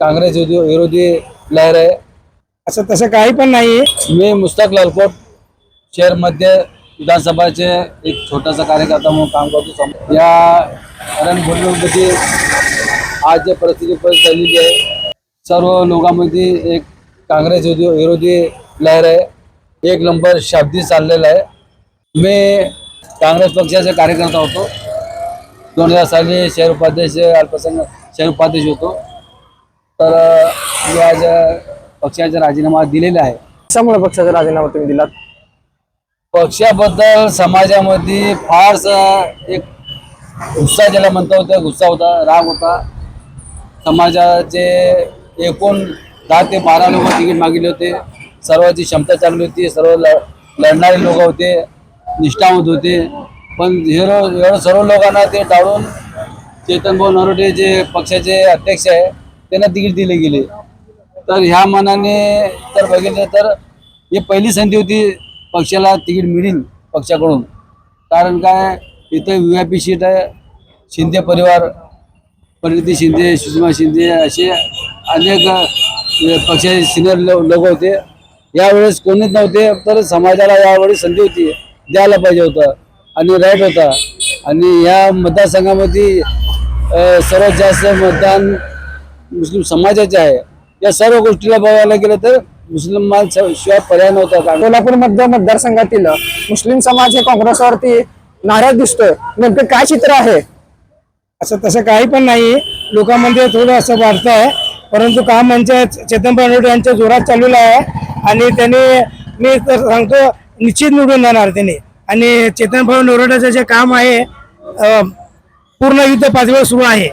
काँग्रेस विरो- विरोधी लहर आहे. असं तसं काही पण नाही मी मुस्ताक लालकोट शहर मध्य विधानसभाचे एक छोटासा कार्यकर्ता म्हणून काम करतो. या रणभूमीमध्ये आज जे परिस्थिती झालेली आहे सर्व लोकांमध्ये एक काँग्रेस विरो- विरोधी लहर आहे. एक नंबर शाब्दी चाललेला आहे. मी काँग्रेस पक्षाचा कार्यकर्ता होतो. दोन हजार साली शहर उपाध्यक्ष अल्पसंख्य शहर उपाध्यक्ष होतो. तर मी आज पक्षाचा राजीनामा दिलेला आहे कशामुळे पक्षाचा राजीनामा तुम्ही दिलात? पक्षाबद्दल समाजामध्ये फारसा एक गुस्सा ज्याला म्हणता होता गुस्सा होता राग होता. समाजाचे एकूण दहा ते बारा लोक तिकीट मागितले होते. सर्वांची क्षमता चांगली होती सर्व लढणारे लोक होते निष्ठावंत होते. पण हे रो- एवढं सर्व लोकांना ते टाळून चेतन भाऊ नरोटे जे पक्षाचे अध्यक्ष आहे त्यांना तिकीट दिले गेले. तर ह्या मनाने तर बघितलं तर ही पहिली संधी होती पक्षाला तिकीट मिळेल पक्षाकडून. कारण काय इथं व्ही आय पी सीट आहे शिंदे परिवार परिणिती शिंदे सुषमा शिंदे असे अनेक पक्षाचे सिनियर लोक होते. यावेळेस कोणीच नव्हते तर समाजाला यावेळेस संधी होती द्यायला पाहिजे होतं आणि राईट होता. आणि या मतदारसंघामध्ये सर्वात जास्त मतदान मुस्लिम समाजाचे आहे. या सर्व गोष्टीला बघायला गेलं तर मुस्लिमांशिवाय पर्याय नव्हता कारण कोल्हापूर मध्य मतदारसंघातील मुस्लिम समाज हे काँग्रेसवरती नाराज दिसतोय. नेमकं काय चित्र आहे? असं तसं काही पण नाही. लोकांमध्ये थोडं असं वाढतं आहे. परंतु काम यांच्या चेतन पानवडे यांच्या जोरात चाललेलं आहे. आणि त्यांनी मी तर सांगतो निश्चित निवडून जाणार त्यांनी. आणि चेतन भाऊ नरोड्याचं जे काम आहे पूर्ण युद्ध पाच वेळ सुरू आहे.